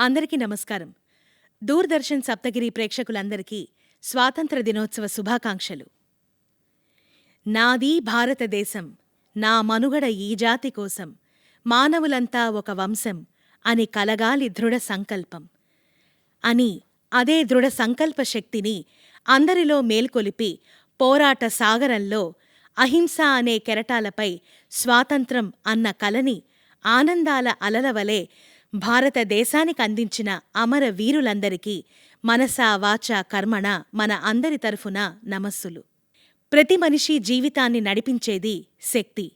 అందరికీ నమస్కారం. దూరదర్శన్ సప్తగిరి ప్రేక్షకులందరికీ స్వాతంత్ర దినోత్సవ శుభాకాంక్షలు. నాది భారతదేశం నా మనుగడ ఈ జాతి కోసం మానవులంతా ఒక వంశం అని కలగాలి దృఢ సంకల్పం. అని అదే దృఢ సంకల్ప శక్తిని అందరిలో మేల్కొలిపి పోరాట సాగరంలో అహింస అనే కెరటాలపై స్వాతంత్రం అన్న కలని ఆనందాల అలలవలే భారతదేశానికి అందించిన అమర వీరులందరికీ మనసా వాచా కర్మణ మన అందరి తరఫున నమస్సులు. ప్రతి మనిషి జీవితాన్ని నడిపించేది శక్తి.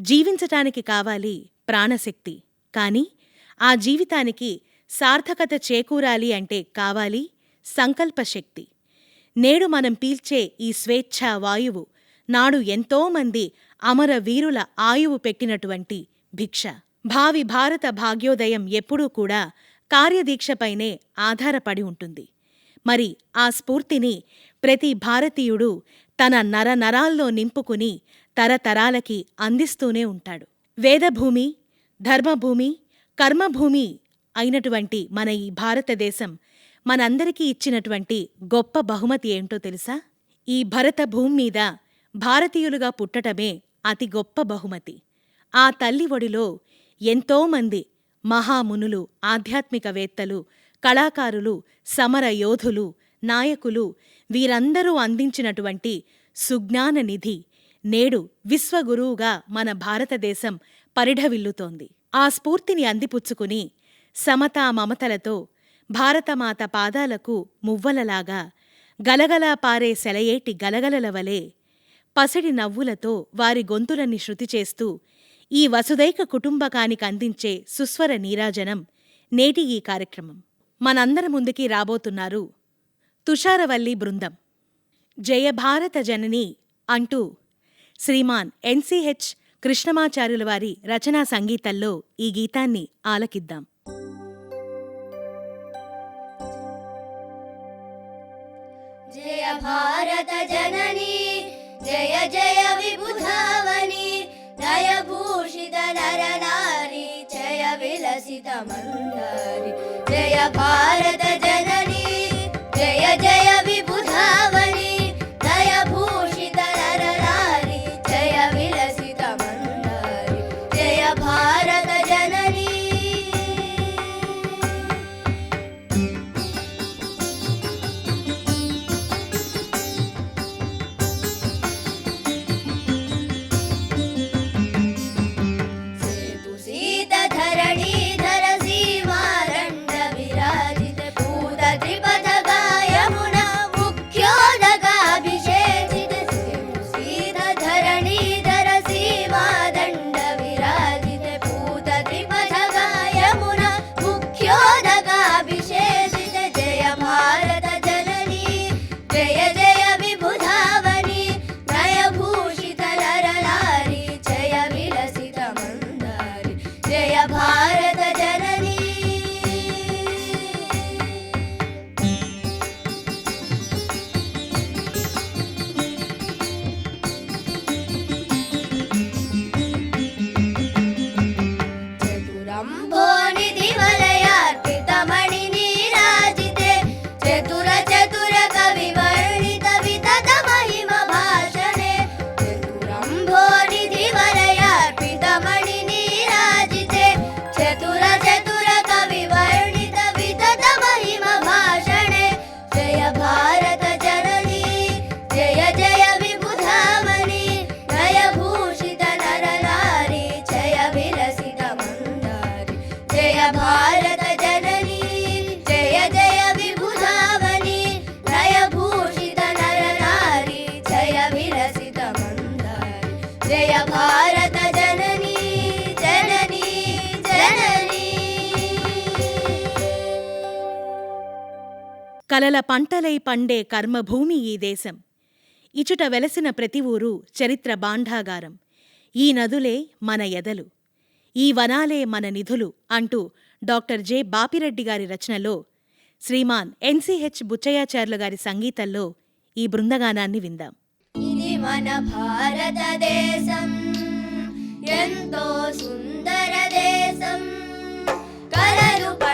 జీవించటానికి కావాలి ప్రాణశక్తి. కాని ఆ జీవితానికి సార్థకత చేకూరాలి అంటే కావాలి సంకల్పశక్తి. నేడు మనం పీల్చే ఈ స్వేచ్ఛా వాయువు నాడు ఎంతోమంది అమర వీరుల ఆయువు పెట్టినటువంటి భిక్ష. భావి భారత భాగ్యోదయం ఎప్పుడూ కూడా కార్యదీక్షపైనే ఆధారపడి ఉంటుంది. మరి ఆ స్ఫూర్తిని ప్రతి భారతీయుడు తన నరనరాల్లో నింపుకుని తరతరాలకి అందిస్తూనే ఉంటాడు. వేదభూమి ధర్మభూమి కర్మభూమి అయినటువంటి మన ఈ భారతదేశం మనందరికీ ఇచ్చినటువంటి గొప్ప బహుమతి ఏంటో తెలుసా? ఈ భరత భూమి మీద భారతీయులుగా పుట్టటమే అతి గొప్ప బహుమతి. ఆ తల్లి ఒడిలో ఎంతోమంది మహామునులు ఆధ్యాత్మికవేత్తలు కళాకారులు సమర యోధులు నాయకులు వీరందరూ అందించినటువంటి సుజ్ఞాన నిధి నేడు విశ్వగురువుగా మన భారతదేశం పరిఢవిల్లుతోంది. ఆ స్ఫూర్తిని అందిపుచ్చుకుని సమతా మమతలతో భారతమాత పాదాలకు మువ్వలలాగా గలగలా పారే సెలయేటి గలగలల వలె పసిడి నవ్వులతో వారి గొంతులన్నీ శృతి చేస్తూ ఈ వసుదైక కుటుంబకానికి అందించే సుస్వర నీరాజనం నేటి ఈ కార్యక్రమం. మనందరి ముందుకి రాబోతున్నారు తుషారవల్లి బృందం. జయభారత జనని అంటూ శ్రీమాన్ ఎన్సిహెచ్ కృష్ణమాచార్యుల వారి రచనా సంగీతంలో ఈ గీతాన్ని ఆలకిద్దాం. జయ భారత జననీ జయ జయ విబుధా దయభూషిత నర నారి జయ విలసిత మందారి జయ భారత జన ധരണി కలల పంటలై పండే కర్మభూమి ఈ దేశం. ఇచుట వెలసిన ప్రతి ఊరు చరిత్ర బాండాగారం. ఈ నదులే మన ఎదలు. ఈ వనాలే మన నిధులు అంటూ డాక్టర్ జె. బాపిరెడ్డి గారి రచనలో శ్రీమాన్ ఎన్సిహెచ్ బుచ్చయాచార్యులు గారి సంగీతంలో ఈ బృందగానాన్ని విందాం. ఇది మన భారతదేశం ఎంతో సుందర దేశం. కలలు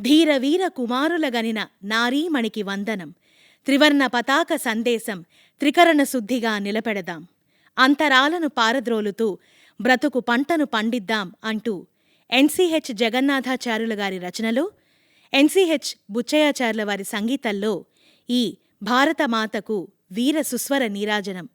ధీరవీర కుమారులగనిన నారీమణికి వందనం. త్రివర్ణ పతాక సందేశం త్రికరణ శుద్ధిగా నిలపెడదాం. అంతరాలను పారద్రోలుతూ బ్రతుకు పంటను పండిద్దాం అంటూ ఎన్సీహెచ్ జగన్నాథాచార్యుల గారి రచనలో ఎన్సీహెచ్ బుచ్చయాచార్యుల వారి సంగీతంలో ఈ భారతమాతకు వీర సుస్వర నీరాజనం.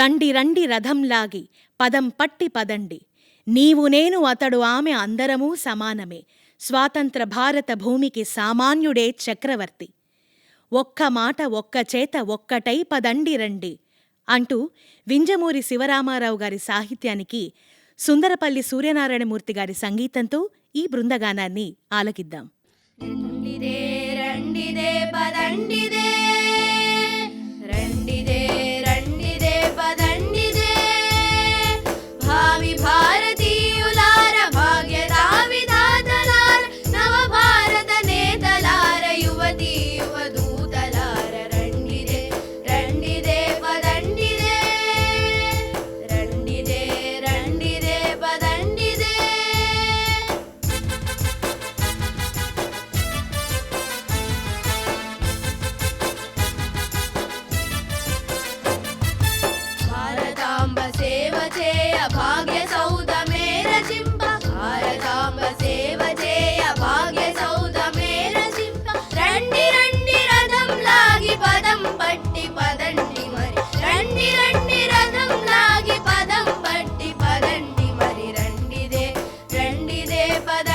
రండి రండి రథంలాగి పదం పట్టి పదండి. నీవు నేను అతడు ఆమె అందరమూ సమానమే. స్వాతంత్ర భారత భూమికి సామాన్యుడే చక్రవర్తి. ఒక్క మాట ఒక్క చేత ఒక్కటై పదండి రండి అంటూ వింజమూరి శివరామారావు గారి సాహిత్యానికి సుందరపల్లి సూర్యనారాయణమూర్తి గారి సంగీతంతో ఈ బృందగానాన్ని ఆలకిద్దాం. రండిదే రండిదే పదండిదే.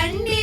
రండి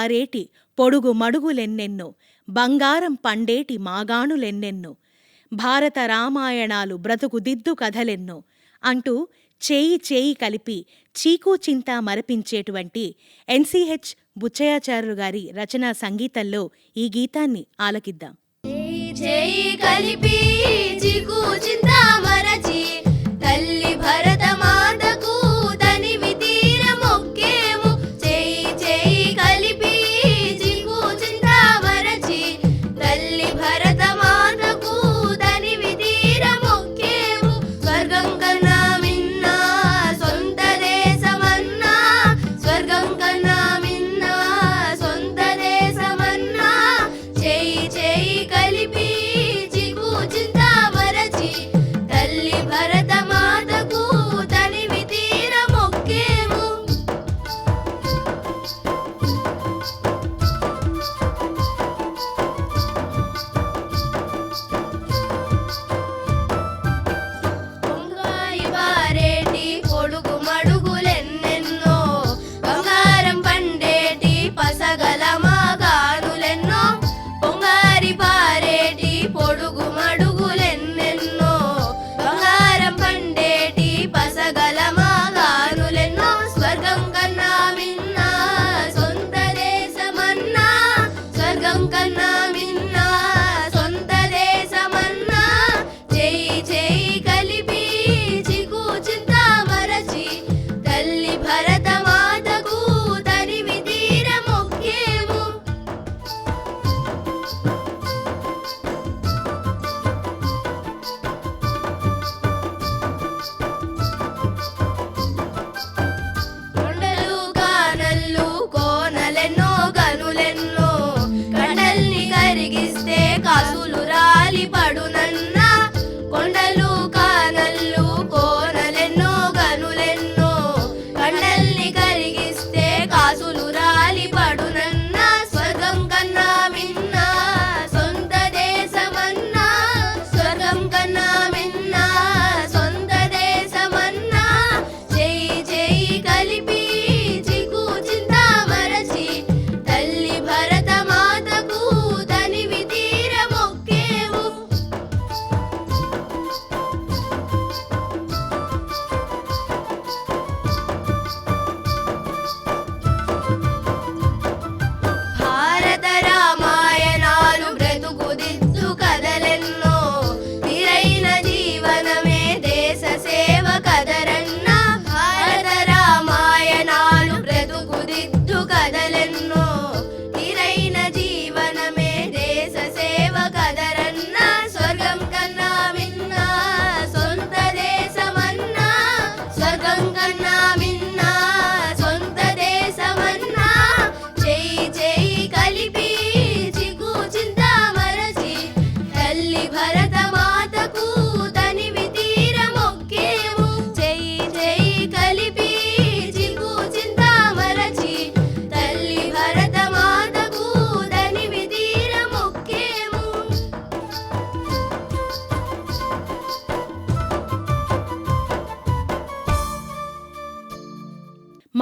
పారేటి పొడుగు మడుగులెన్నెన్నో బంగారం పండేటి మాగాణులెన్నెన్నో భారత రామాయణాలు బ్రతుకు దిద్దు కథలెన్నో అంటూ చేయి చేయి కలిపి చీకు చింత మరపించేటువంటి ఎన్సిహెచ్ బుచ్చయాచార్యులు గారి రచనా సంగీతంలో ఈ గీతాన్ని ఆలకిద్దాం. చేయి కలిపి చీకు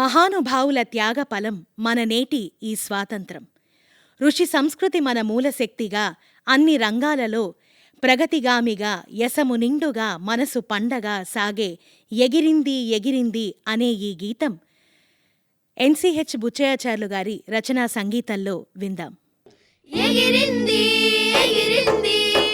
మహానుభావుల త్యాగఫలం మన నేటి ఈ స్వాతంత్రం. ఋషి సంస్కృతి మన మూలశక్తిగా అన్ని రంగాలలో ప్రగతిగామిగా యశము నిండుగా మనసు పండగా సాగే ఎగిరింది ఎగిరింది అనే ఈ గీతం ఎన్సిహెచ్ బుచ్చయాచార్లు గారి రచనా సంగీతంలో విందాం. ఎగిరింది ఎగిరింది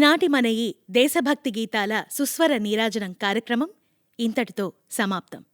ఈనాటి మన ఈ దేశభక్తి గీతాల సుస్వర నీరాజనం కార్యక్రమం ఇంతటితో సమాప్తం.